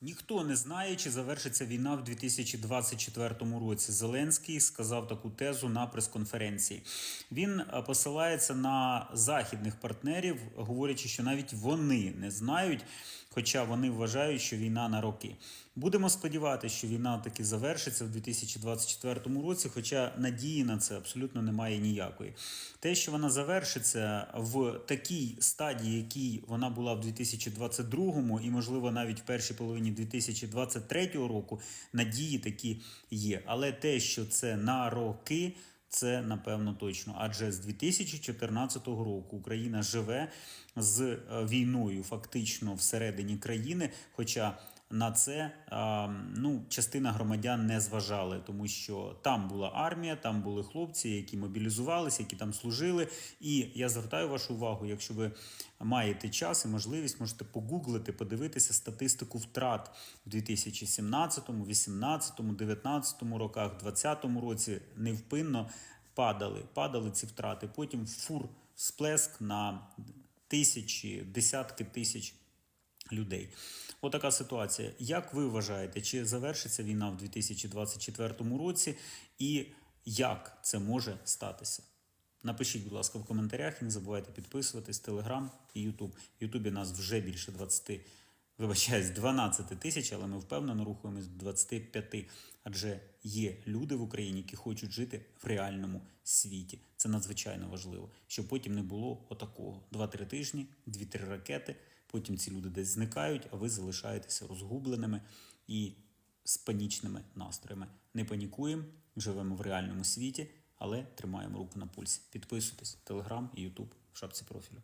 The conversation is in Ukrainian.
Ніхто не знає, чи завершиться війна в 2024 році. Зеленський сказав таку тезу на прес-конференції. Він е, посилається на західних партнерів, говорячи, що навіть вони не знають, хоча вони вважають, що війна на роки. Будемо сподіватися, що війна таки завершиться в 2024 році, хоча надії на це абсолютно немає ніякої. Те, що вона завершиться в такій стадії, якій вона була в 2022 і, можливо, навіть в першій половині 2023 року, надії такі є. Але те, що це на роки. Це напевно точно, адже з 2014 року Україна живе з е, війною фактично всередині країни. Хоча на це ну, частина громадян не зважали, тому що там була армія, там були хлопці, які мобілізувалися, які там служили. І я звертаю вашу увагу, якщо ви маєте час і можливість, можете погуглити, подивитися статистику втрат в 2017, 2018, 2019 роках, 2020 році невпинно падали, падали ці втрати. Потім фур сплеск на тисячі, десятки тисяч людей. Отака ситуація. Як ви вважаєте, чи завершиться війна в 2024 році, і як це може статися? Напишіть, будь ласка, в коментарях і не забувайте підписуватись Телеграм і Ютуб. В Ютубі нас вже більше 20, вибачаюсь, 12 тисяч, але ми впевнено рухаємось до 25. Адже є люди в Україні, які хочуть жити в реальному світі. Це надзвичайно важливо, щоб потім не було отакого. Два-три тижні, дві-три ракети. Потім ці люди десь зникають, а ви залишаєтеся розгубленими і з панічними настроями. Не панікуємо, живемо в реальному світі, але тримаємо руку на пульсі. Підписуйтесь, телеграм і Ютуб в шапці профілю.